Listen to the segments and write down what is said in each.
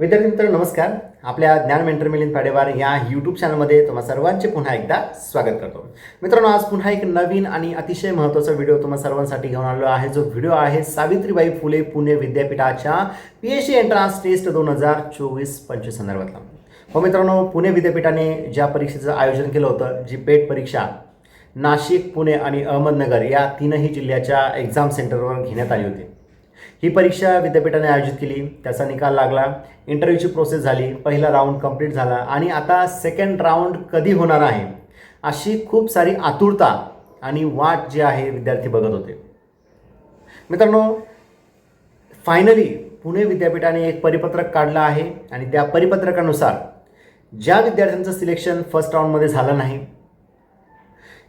विद्यार्थी मित्र नमस्कार. आपल्या ज्ञान मेंटर मिलिंद पाडेवार या यूट्यूब चॅनलमध्ये तुम्हा सर्वांचे पुन्हा एकदा स्वागत करतो. मित्रांनो आज पुन्हा एक नवीन आणि अतिशय महत्त्वाचा व्हिडिओ तुम्हा सर्वांसाठी घेऊन आलो आहे. जो व्हिडिओ आहे सावित्रीबाई फुले पुणे विद्यापीठाच्या P H D entrance test दोन हजार चोवीस पंचवीस संदर्भातला. हो मित्रांनो पुणे विद्यापीठाने ज्या परीक्षेचं आयोजन केलं होतं जी पेट परीक्षा नाशिक पुणे आणि अहमदनगर या तीनही जिल्ह्याच्या एक्झाम सेंटरवर घेण्यात आली होती. ही परीक्षा विद्यापीठाने आयोजित केली. त्याचा निकाल लागला. इंटरव्ह्यूची प्रोसेस झाली. पहिला राऊंड कंप्लीट झाला. आणि आता सेकंड राऊंड कधी होणार आहे? अशी खूप सारी आतुरता आणि वाट जी आहे विद्यार्थी बघत होते. मित्रांनो फायनली पुणे विद्यापीठाने एक परिपत्रक काढलं आहे. आणि त्या परिपत्रकानुसार ज्या विद्यार्थ्यांचं सिलेक्शन फर्स्ट राऊंडमध्ये झालं नाही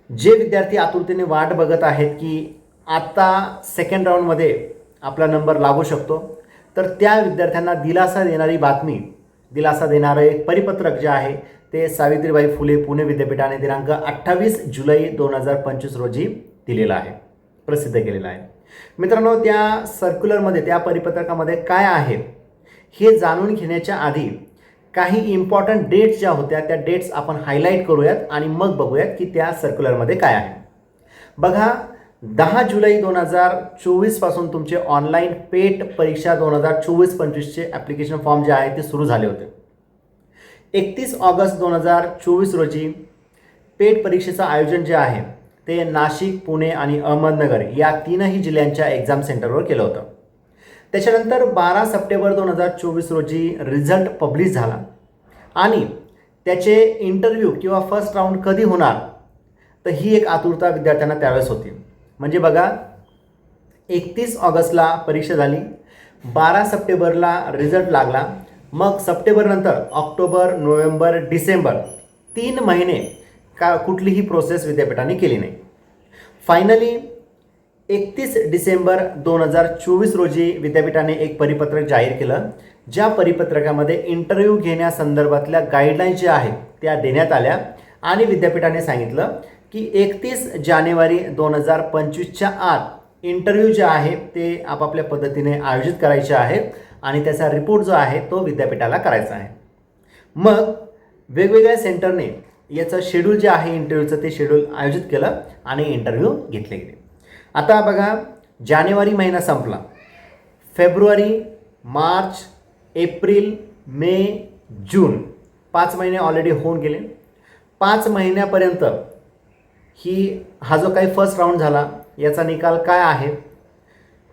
जे विद्यार्थी आतुरतेने वाट बघत आहेत की आता सेकंड राऊंडमध्ये आपला नंबर लागू शकतो. तर त्या विद्यार्थ्यांना दिलासा देणारी बातमी दिलासा देणारं एक परिपत्रक जे आहे ते सावित्रीबाई फुले पुणे विद्यापीठाने दिनांक अठ्ठावीस जुलै दोन हजार पंचवीस रोजी दिलेलं आहे. प्रसिद्ध केलेलं आहे. मित्रांनो त्या सर्क्युलरमध्ये त्या परिपत्रकामध्ये काय आहे? हे जाणून घेण्याच्या आधी काही इम्पॉर्टंट डेट्स ज्या होत्या त्या डेट्स आपण हायलाईट करूयात आणि मग बघूयात की त्या सर्क्युलरमध्ये काय आहे. बघा दहा जुलै दोन हजार चोवीसपासून तुमचे ऑनलाईन पेट परीक्षा दोन हजार चोवीस पंचवीसचे ॲप्लिकेशन फॉर्म जे आहे ते सुरू झाले होते. एकतीस ऑगस्ट दोन हजार चोवीस रोजी पेट परीक्षेचं आयोजन जे आहे ते नाशिक पुणे आणि अहमदनगर या तीनही जिल्ह्यांच्या एक्झाम सेंटरवर केलं होतं. त्याच्यानंतर बारा सप्टेंबर दोन हजार चोवीस रोजी रिझल्ट पब्लिश झाला आणि त्याचे इंटरव्ह्यू किंवा फर्स्ट राऊंड कधी होणार तर ही एक आतुरता विद्यार्थ्यांना त्यावेळेस होती. म्हणजे बघा एकतीस ऑगस्टला परीक्षा झाली बारा सप्टेंबरला रिझल्ट लागला मग सप्टेंबरनंतर ऑक्टोबर नोव्हेंबर डिसेंबर तीन महिने का कुठलीही प्रोसेस विद्यापीठाने केली नाही. फायनली एकतीस डिसेंबर दोन हजार चोवीस रोजी विद्यापीठाने एक परिपत्रक जाहीर केलं ज्या परिपत्रकामध्ये इंटरव्ह्यू घेण्यासंदर्भातल्या गाईडलाईन्स ज्या आहेत त्या देण्यात आल्या आणि विद्यापीठाने सांगितलं की एकतीस जानेवारी दोन हजार पंचवीसच्या आत इंटरव्ह्यू जे आहे ते आपापल्या पद्धतीने आयोजित करायचे आहेत आणि त्याचा रिपोर्ट जो आहे तो विद्यापीठाला करायचा आहे. मग वेगवेगळ्या सेंटरने याचं शेड्यूल जे आहे इंटरव्ह्यूचं ते शेड्यूल आयोजित केलं आणि इंटरव्ह्यू घेतले गेले. आता बघा जानेवारी महिना संपला. फेब्रुवारी मार्च एप्रिल मे जून. पाच महिने ऑलरेडी होऊन गेले. पाच महिन्यापर्यंत ही हा जो काही फर्स्ट राऊंड झाला याचा निकाल काय आहे?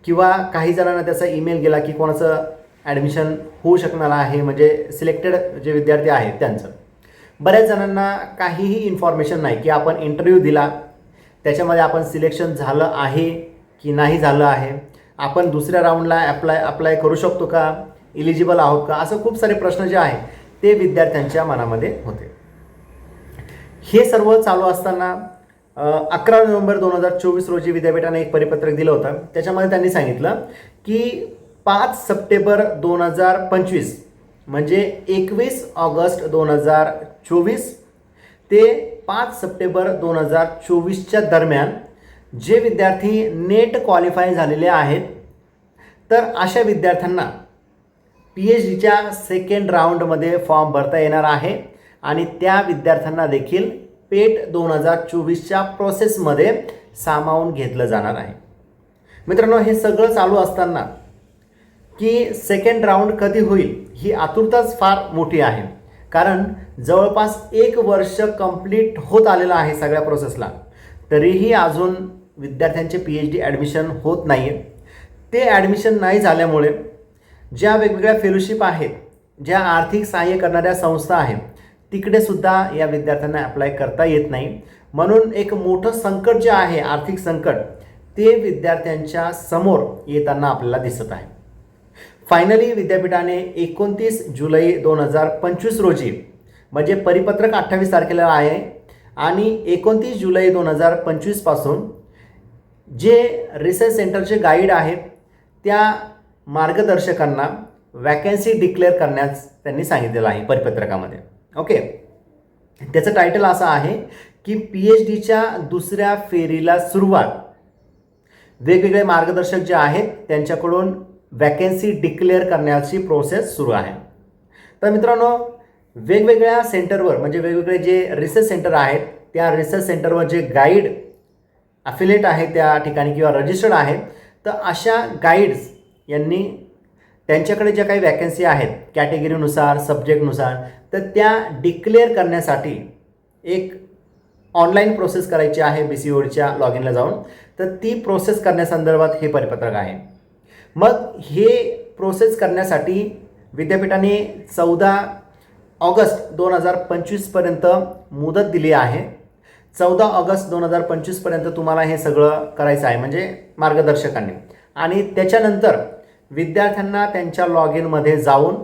किंवा काही जणांना त्याचा ईमेल गेला की कोणाचं ॲडमिशन होऊ शकणार आहे म्हणजे सिलेक्टेड जे विद्यार्थी आहेत त्यांचं. बऱ्याच जणांना काहीही इन्फॉर्मेशन नाही की आपण इंटरव्ह्यू दिला त्याच्यामध्ये आपण सिलेक्शन झालं आहे की नाही झालं आहे आपण दुसऱ्या राऊंडला ॲप्लाय अप्लाय करू शकतो का? इलिजिबल आहोत का? असं खूप सारे प्रश्न जे आहे ते विद्यार्थ्यांच्या मनामध्ये होते. हे सर्व चालू असताना अकरा नोव्हेंबर दोन हजार चोवीस रोजी विद्यापीठाने एक परिपत्रक दिलं होतं. त्याच्यामध्ये त्यांनी सांगितलं की पाच सप्टेंबर दोन हजार पंचवीस म्हणजे एकवीस ऑगस्ट दोन हजार चोवीस ते पाच सप्टेंबर दोन हजार चोवीसच्या दरम्यान जे विद्यार्थी नेट क्वालिफाय झालेले आहेत तर अशा विद्यार्थ्यांना पी एच डीच्या सेकंड राऊंडमध्ये फॉर्म भरता येणार आहे आणि त्या विद्यार्थ्यांना देखील पेट दोन हजार चोवीसच्या प्रोसेसमध्ये सामावून घेतलं जाणार आहे. मित्रांनो हे सगळं चालू असताना की सेकंड राऊंड कधी होईल ही आतुरताच फार मोठी आहे. कारण जवळपास एक वर्ष कंप्लीट होत आलेलं आहे सगळ्या प्रोसेसला तरीही अजून विद्यार्थ्यांचे पी एच डी ॲडमिशन होत नाही आहे ते ॲडमिशन नाही झाल्यामुळे ज्या वेगवेगळ्या फेलोशिप आहेत ज्या आर्थिक सहाय्य करणाऱ्या संस्था आहेत तिकडे सुद्धा या विद्यार्थ्यांना अप्लाय करता येत नाही. म्हणून एक मोठं संकट जे आहे आर्थिक संकट ते विद्यार्थ्यांच्या समोर येताना आपल्याला दिसत आहे. फायनली विद्यापीठाने एकोणतीस जुलै दोन हजार पंचवीस रोजी म्हणजे परिपत्रक अठ्ठावीस तारखेला आहे आणि एकोणतीस जुलै दोन हजार पंचवीसपासून जे रिसर्च सेंटरचे गाईड आहेत त्या मार्गदर्शकांना वॅकन्सी डिक्लेअर करण्यास त्यांनी सांगितलेलं आहे परिपत्रकामध्ये. ओके. त्याचं टायटल असं आहे की पी एच डीच्या दुसऱ्या फेरीला सुरुवात. वेगवेगळे मार्गदर्शक जे आहेत त्यांच्याकडून वॅकन्सी डिक्लेअर करण्याची प्रोसेस सुरू आहे. तर मित्रांनो वेगवेगळ्या सेंटरवर म्हणजे वेगवेगळे जे रिसर्च सेंटर आहेत त्या रिसर्च सेंटरवर जे गाईड अफिलेट आहे त्या ठिकाणी किंवा रजिस्टर्ड आहेत तर अशा गाईड्स यांनी त्यांच्याकडे ज्या काही वॅकन्सी आहेत कॅटेगरीनुसार सब्जेक्टनुसार तर त्या डिक्लेअर करण्यासाठी एक ऑनलाईन प्रोसेस करायची आहे बी सी ओडच्या लॉग इनला जाऊन. तर ती प्रोसेस करण्यासंदर्भात हे परिपत्रक आहे. मग हे प्रोसेस करण्यासाठी विद्यापीठाने चौदा ऑगस्ट दोन हजार पंचवीसपर्यंत मुदत दिली आहे. चौदा ऑगस्ट दोन हजार पंचवीसपर्यंत तुम्हाला हे सगळं करायचं आहे म्हणजे मार्गदर्शकांनी. आणि त्याच्यानंतर विद्यार्थ्यांना त्यांच्या लॉग इनमध्ये जाऊन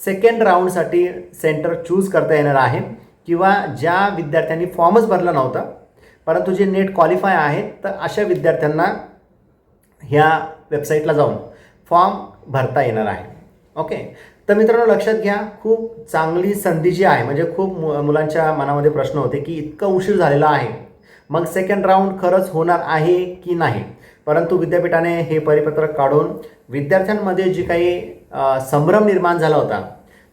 सेकंड राऊंडसाठी सेंटर चूज करता येणार आहे किंवा ज्या विद्यार्थ्यांनी फॉर्मच भरला नव्हता परंतु जे नेट क्वालिफाय आहेत तर अशा विद्यार्थ्यांना ह्या वेबसाईटला जाऊन फॉर्म भरता येणार आहे. ओके तर मित्रांनो लक्षात घ्या खूप चांगली संधी जी आहे म्हणजे खूप मु मुलांच्या मनामध्ये प्रश्न होते की इतका उशीर झालेला आहे. मग सेकंड राऊंड खरंच होणार आहे की नाही? परंतु विद्यापीठाने हे परिपत्रक काढून विद्यार्थ्यांमध्ये जी काही संभ्रम निर्माण झाला होता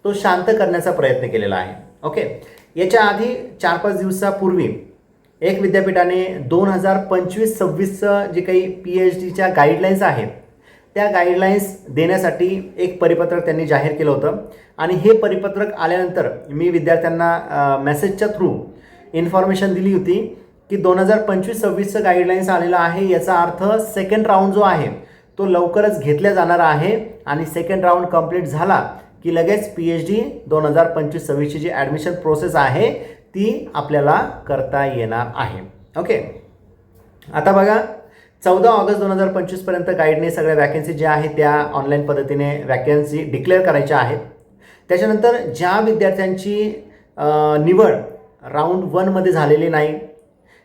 तो शांत करण्याचा प्रयत्न केलेला आहे. ओके याच्या आधी चार पाच दिवसापूर्वी एक विद्यापीठाने दोन हजार पंचवीस सव्वीसचं जे काही पी एच डीच्या गाईडलाईन्स आहेत त्या गाईडलाईन्स देण्यासाठी एक परिपत्रक त्यांनी जाहीर केलं होतं. आणि हे परिपत्रक आल्यानंतर मी विद्यार्थ्यांना मेसेजच्या थ्रू इन्फॉर्मेशन दिली होती. की दोन हजार पंचवीस सव्वीसचं गाईडलाईन्स आलेलं आहे. याचा अर्थ सेकंड राऊंड जो आहे तो लवकरच घेतला जाणार आहे. आणि सेकंड राऊंड कंप्लीट झाला की लगेच पी एच डी दोन हजार पंचवीस सव्वीसची जी ॲडमिशन प्रोसेस आहे ती आपल्याला करता येणार आहे. ओके आता बघा चौदा ऑगस्ट दोन हजार पंचवीसपर्यंत गाईडने सगळ्या वॅकन्सी ज्या आहेत त्या ऑनलाईन पद्धतीने वॅकन्सी डिक्लेअर करायच्या आहेत. त्याच्यानंतर ज्या विद्यार्थ्यांची निवड राऊंड वनमध्ये झालेली नाही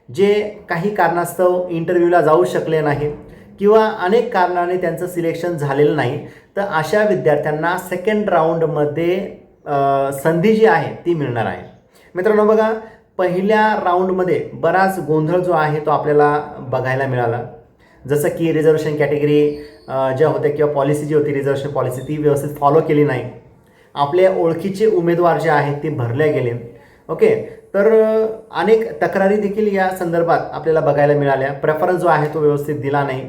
जे काही कारणास्तव इंटरव्ह्यूला जाऊ शकले नाही किंवा अनेक कारणाने त्यांचं सिलेक्शन झालेलं नाही तर अशा विद्यार्थ्यांना सेकंड राऊंडमध्ये संधी जी आहे ती मिळणार आहे. मित्रांनो बघा पहिल्या राऊंडमध्ये बराच गोंधळ जो आहे तो आपल्याला बघायला मिळाला. जसं की रिझर्वेशन कॅटेगरी ज्या होत्या किंवा पॉलिसी जी होती रिझर्वेशन पॉलिसी ती व्यवस्थित फॉलो केली नाही. आपल्या ओळखीचे उमेदवार जे आहेत ते भरले गेले. ओके तर अनेक तक्रारी देखील या संदर्भात आपल्याला बघायला मिळाल्या. प्रेफरन्स जो आहे तो व्यवस्थित दिला नाही.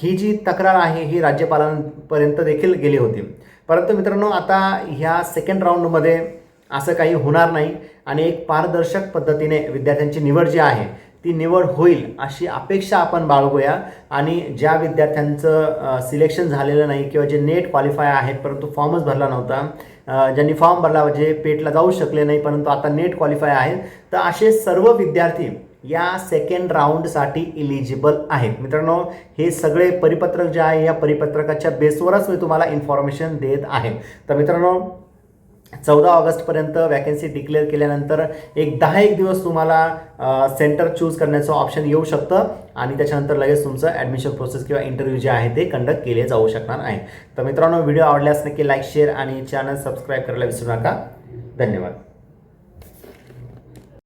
ही जी तक्रार आहे ही राज्यपालांपर्यंत देखील गेली होती. परंतु मित्रांनो आता ह्या सेकंड राऊंडमध्ये असं काही होणार नाही आणि एक पारदर्शक पद्धतीने विद्यार्थ्यांची निवड जी आहे ती निवड होईल अशी अपेक्षा आपण बाळगूया. आणि ज्या विद्यार्थ्यांचं सिलेक्शन झालेलं नाही किंवा जे नेट क्वालिफाय आहेत परंतु फॉर्मच भरला नव्हता ज्यांनी फॉर्म भरला जे पेटला जाऊ शकले नाही परंतु आता नेट क्वालिफाय आहेत तर असे सर्व विद्यार्थी या सेकंड राऊंडसाठी इलिजिबल आहेत. मित्रांनो हे सगळे परिपत्रक जे आहे या परिपत्रकाच्या बेसवरच मी तुम्हाला इन्फॉर्मेशन देत आहे. तर मित्रांनो चौदा ऑगस्टपर्यंत वॅकन्सी डिक्लेअर केल्यानंतर एक दहा एक दिवस तुम्हाला सेंटर चूज करण्याचं ऑप्शन येऊ शकतं. आणि त्याच्यानंतर लगेच तुमचं ॲडमिशन प्रोसेस किंवा इंटरव्ह्यू जे आहे ते कंडक्ट केले जाऊ शकणार आहे. तर मित्रांनो व्हिडिओ आवडल्यास नक्की लाईक शेअर आणि चॅनल सबस्क्राईब करायला विसरू नका. धन्यवाद.